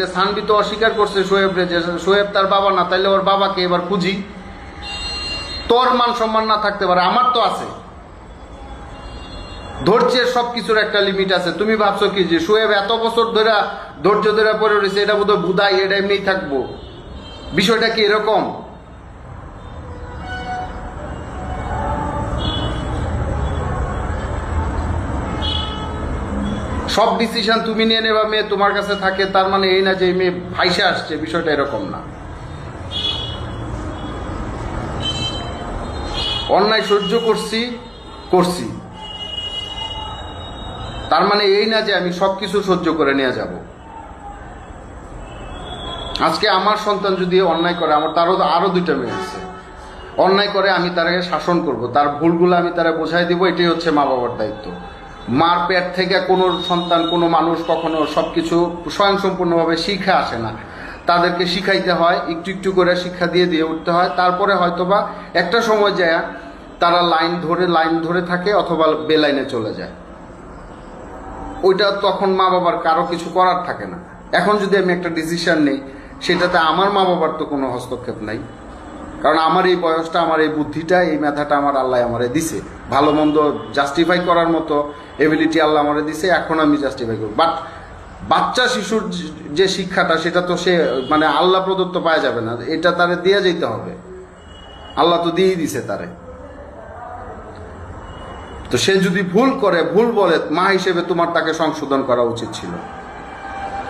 সানবি তো অস্বীকার করছে সোয়েব রে, যে সোয়েব তার বাবা না, তাইলে ওর বাবাকে এবার খুঁজি। তোর মান সম্মান না থাকতে পারে, আমার তো আছে। ধৈর্যের সবকিছুর একটা লিমিট আছে। তুমি ভাবছ কি যে সোয়েব এত বছর ধরে ধৈর্য ধরে পড়ে রয়েছে, এটা বোধহয় বুধাই এটা এমনিই থাকব। বিষয়টা কি এরকম? সব ডিসিশন তুমি নিয়ে নেবা, মেয়ে তোমার কাছে থাকে, তার মানে এই না যে মেয়ে ভাইসে আসছে, বিষয়টা এরকম না। অন্যায় সহ্য করছি করছি। তার মানে এই না যে আমি সবকিছু সহ্য করে নিয়ে যাব। আজকে আমার সন্তান যদি অন্যায় করে, আমার তারও তো আরও দুইটা মেয়ে আছে। অন্যায় করে আমি তাকে শাসন করব, তার ভুলগুলো আমি তারা বোঝাই দিব, এটাই হচ্ছে মা বাবার দায়িত্ব। মার পেট থেকে কোনো সন্তান, কোনো মানুষ কখনো সবকিছু স্বয়ংসম্পূর্ণভাবে শিখে আসে না। তাদেরকে শিখাইতে হয়, একটু একটু করে শিক্ষা দিয়ে দিয়ে উঠতে হয়। তারপরে হয়তোবা একটা সময় যায় তারা লাইন ধরে লাইন ধরে থাকে অথবা বেলাইনে চলে যায়। ওইটা তখন মা বাবার কারও কিছু করার থাকে না। এখন যদি আমি একটা ডিসিশন নেই, সেটাতে আমার মা বাবার তো কোনো হস্তক্ষেপ নাই। কারণ আমার এই বয়সটা, আমার এই বুদ্ধিটা, এই মেধাটা আমার আল্লাহ আমারে দিছে। ভালো মন্দ জাস্টিফাই করার মতো এবিলিটি আল্লাহ আমারে দিছে, এখন আমি জাস্টিফাই করব। বাট বাচ্চা শিশুর যে- শিক্ষাটা, সেটা তো সে মানে আল্লাহ প্রদত্ত পাওয়া যাবে না। এটা তারে দিয়ে যেতে হবে। আল্লাহ তো দিয়েই দিছে তারে। তো সে যদি ভুল করে, ভুল বলে, মা হিসেবে তোমার তাকে সংশোধন করা উচিত ছিল।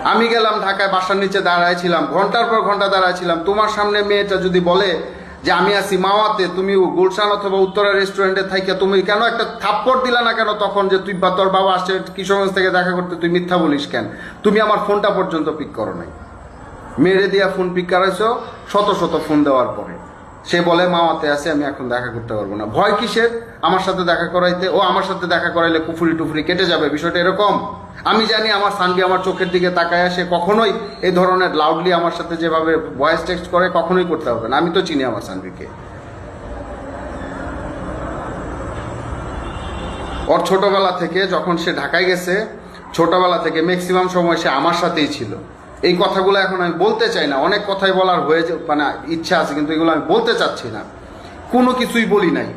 আমি গেলাম ঢাকায়, বাসার নিচে দাঁড়ায় ছিলাম। ঘণ্টার পর ঘণ্টা দাঁড়ায় ছিলাম। তোমার সামনে মেয়েটা যদি বলে যে আমি আছি মাওয়াতে, তুমি গুলশান অথবা উত্তরা রেস্টুরেন্টে থাইকে, তুমি কেন একটা থাপ্পড় দিলা না কেন তখন যে তুই বা তোর বাবা আসছে কিশোরগঞ্জ থেকে দেখা করতে, তুই মিথ্যা বলিস কেন? তুমি আমার ফোনটা পর্যন্ত পিক করো নাই। মেরে দিয়া ফোন পিক করাইছো, শত শত ফোন দেওয়ার পরে। সে বলে মামাতে আছে, আমি এখন দেখা করতে পারব না। ভয় কিসের? আমার সাথে দেখা করাইতে, ও আমার সাথে দেখা করাইলে কুফুরি টুফুরি কেটে যাবে, বিষয়টা এরকম। আমি জানি আমার সানবি আমার চোখের দিকে তাকায়, সে কখনোই এই ধরনের লাউডলি আমার সাথে যেভাবে ভয়েস টেক্সট করে কখনোই করতে হবে না। আমি তো চিনি আমার সানবিকে। ওর ছোটবেলা থেকে যখন সে ঢাকায় গেছে, ছোটবেলা থেকে ম্যাক্সিমাম সময় সে আমার সাথেই ছিল। এই কথাগুলো এখন আমি বলতে চাই না। অনেক কথাই বলার হয়ে মানে ইচ্ছা আছে, কিন্তু এগুলো আমি বলতে চাচ্ছি না। কোনো কিছুই বলি নাই।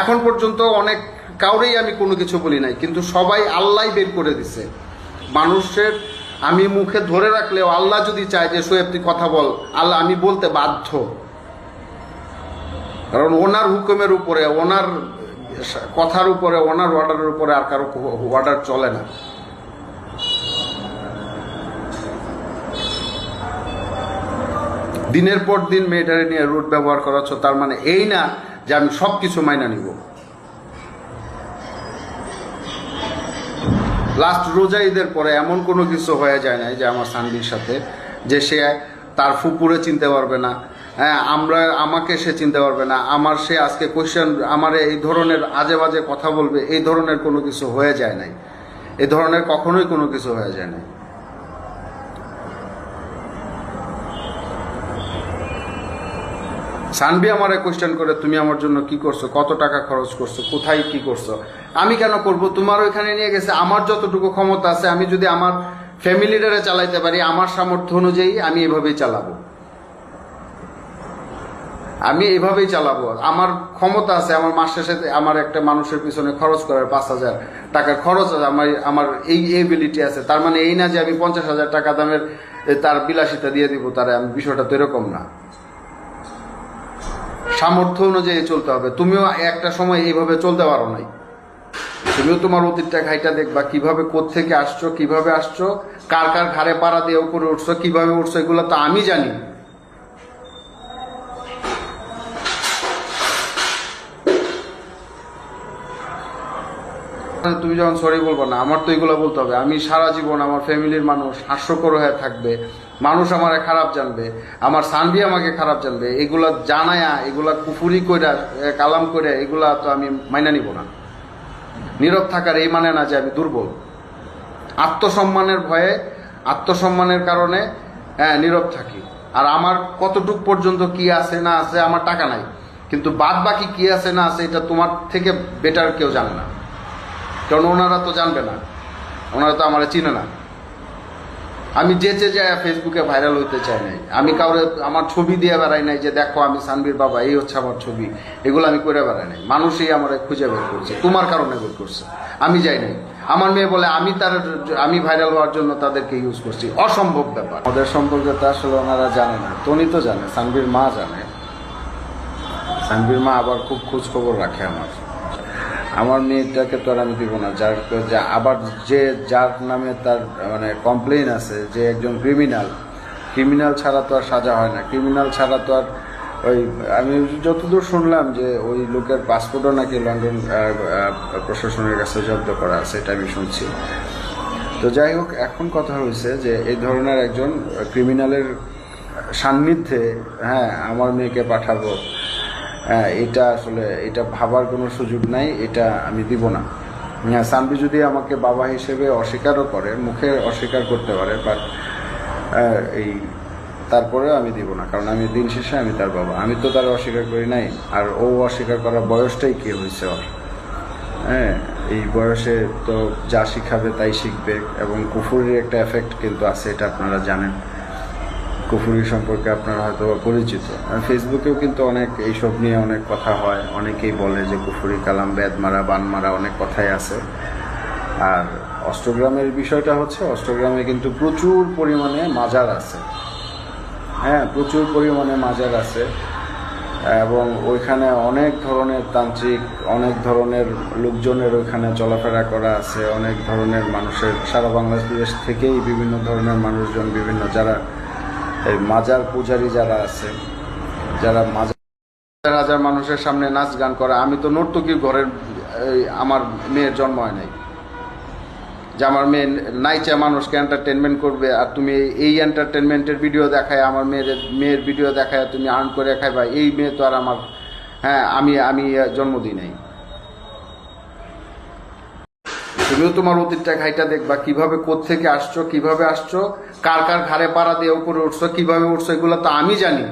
এখন পর্যন্ত অনেক কাউরেই আমি কোনো কিছু বলি নাই, কিন্তু সবাই আল্লাহ বের করে দিছে। মানুষের আমি মুখে ধরে রাখলেও আল্লাহ যদি চায় যে সোয়েব তুই কথা বল। আল্লাহ, আমি বলতে বাধ্য। কারণ ওনার হুকুমের উপরে, ওনার কথার উপরে, ওনার অর্ডারের উপরে আর কারও অর্ডার চলে না। দিনের পর দিন মেয়েটারে নিয়ে রুট ব্যবহার করাচ্ছ, তার মানে এই না যে আমি সব কিছু মাইনা নিব। লাস্ট রোজা ঈদের পরে এমন কোনো কিছু হয়ে যায় নাই যে আমার সানবির সাথে, যে সে তার ফুপুরে চিনতে পারবে না। হ্যাঁ আমরা, আমাকে সে চিনতে পারবে না। আমার সে আজকে কোয়েশ্চেন আমার এই ধরনের আজে বাজে কথা বলবে, এই ধরনের কোনো কিছু হয়ে যায় নাই। এই ধরনের কখনোই কোনো কিছু হয়ে যায় নাই। সানবি আমারে কোয়েশ্চেন করে, তুমি আমার জন্য কি করছ? কত টাকা খরচ করছ? কোথায় কি করছ? আমি কেন করব? তোমার ওইখানে নিয়ে গেছে। আমার যতটুকু ক্ষমতা আছে, আমি যদি আমার ফ্যামিলিটারে চালাইতে পারি, আমার সামর্থ্য অনুযায়ী আমি এভাবেই চালাবো। আমি এভাবেই চালাবো। আমার ক্ষমতা আছে, আমার মাস শেষে আমার একটা মানুষের পিছনে খরচ করার পাঁচ হাজার টাকার খরচ আছে। আমার আমার এই এবিলিটি আছে। তার মানে এই না যে আমি পঞ্চাশ হাজার টাকা দামের তার বিলাসিতা দিয়ে দিব, তারা আমি বিষয়টা তো এরকম না। সামর্থ্য অনুযায়ী চলতে হবে। তুমিও একটা সময় এইভাবে চলতে পারো নাই। তুমিও তোমার অতীতটা ঘাইটা দেখবা, কীভাবে থেকে আসছো, কীভাবে আসছো, কার কার ঘাড়ে পাড়া দিয়ে উপরে উঠছো, কীভাবে উঠছো, এগুলো তো আমি জানি। তুমি যখন সরি বলব না, আমার তো এগুলো বলতে হবে। আমি সারা জীবন আমার ফ্যামিলির মানুষ, হাস্যকর হয়ে থাকবে। মানুষ আমারে খারাপ জানবে, আমার সানবি আমাকে খারাপ জানবে। এগুলা জানায়া, এগুলা কুফুরি কইরা কালাম করে এগুলা তো আমি মাইনা নিব না। নীরব থাকার এই মানে না যে আমি দুর্বল। আত্মসম্মানের ভয়ে, আত্মসম্মানের কারণে হ্যাঁ নীরব থাকি। আর আমার কতটুক পর্যন্ত কি আছে, না আছে, আমার টাকা নাই। কিন্তু বাদ বাকি কি আছে, না আছে, এটা তোমার থেকে বেটার কেউ জানে না। কারণ ওনারা তো জানবে না? ওনারা তো আমার চিনে না। আমি যেচে যায় ফেসবুকে ভাইরাল হইতে চাই নাই। আমি কাউরে আমার ছবি দিয়ে বেড়াই নাই যে, দেখো, আমি সানবীর বাবা, এই হচ্ছে আমার ছবি। এগুলো আমি করে বেড়াই নাই। মানুষই আমার খুঁজে বের করছে। তোমার কারণে বের করছে। আমি যাই নাই। আমার মেয়ে বলে, আমি তার আমি ভাইরাল হওয়ার জন্য তাদেরকে ইউজ করছি। অসম্ভব ব্যাপার। ওদের সম্পর্কে তো আসলে ওনারা জানে না। তনি তো জানে, সানবীর মা জানে। সানবীর মা আবার খুব খোঁজ খবর রাখে আমার। আমার মেয়েটাকে তো আর আমি দিব না, যার আবার যে যার নামে তার মানে কমপ্লেন আছে যে একজন ক্রিমিনাল ক্রিমিনাল ছাড়া তো আর সাজা হয় না। ক্রিমিনাল ছাড়া তো আর ওই, আমি যতদূর শুনলাম যে ওই লোকের পাসপোর্টও নাকি লন্ডন প্রশাসনের কাছে জব্দ করা আছে, এটা আমি শুনছি। তো যাই হোক, এখন কথা হয়েছে যে এই ধরনের একজন ক্রিমিনালের সান্নিধ্যে হ্যাঁ আমার মেয়েকে পাঠাবো। এটা আসলে এটা ভাবার কোনো সুযোগ নাই, এটা আমি দিব না। হ্যাঁ সানবি যদি আমাকে বাবা হিসেবে অস্বীকারও করে, মুখে অস্বীকার করতে পারে বাট এই তারপরেও আমি দিব না, কারণ আমি দিন শেষে আমি তার বাবা। আমি তো তার অস্বীকার করি নাই, আর ও অস্বীকার করার বয়সটাই কি হয়েছে ওর? হ্যাঁ এই বয়সে তো যা শিখাবে তাই শিখবে, এবং কুফুরির একটা এফেক্ট কিন্তু আছে, এটা আপনারা জানেন। কুফুরি সম্পর্কে আপনারা হয়তো পরিচিত। ফেসবুকেও কিন্তু অনেক এইসব নিয়ে অনেক কথা হয়। অনেকেই বলে যে কুফুরি, কালাম বেদ মারা বান মারা অনেক কথাই আছে। আর অষ্টগ্রামের বিষয়টা হচ্ছে অষ্টগ্রামে কিন্তু প্রচুর পরিমাণে মাজার আছে। হ্যাঁ প্রচুর পরিমাণে মাজার আছে। এবং ওইখানে অনেক ধরনের তান্ত্রিক, অনেক ধরনের লোকজনের ওইখানে চলাফেরা করা আছে। অনেক ধরনের মানুষের, সারা বাংলাদেশ থেকেই বিভিন্ন ধরনের মানুষজন, বিভিন্ন যারা এই মাজার পূজারি যারা আছে, যারা মাজার হাজার মানুষের সামনে নাচ গান করে, আমি তো নর্তকীর ঘরের আমার মেয়ের জন্ম হয় নাই। যে আমার মেয়ে নাইচা মানুষকে এন্টারটেনমেন্ট করবে, আর তুমি এই এন্টারটেনমেন্টের ভিডিও দেখায়, আমার মেয়ের মেয়ের ভিডিও দেখায়, তুমি আর্ন করে খাইবা, এই মেয়ে তো আর আমার হ্যাঁ আমি আমি জন্ম দিই নাই তুমিও তোমার অতীতটা ঘাইটা দেখবা। কীভাবে থেকে আসছো, কীভাবে আসছো, কার কার ঘাড়ে পাড়া দিয়ে উপরে উঠছো, কীভাবে উঠছো, এগুলো তো আমি জানি।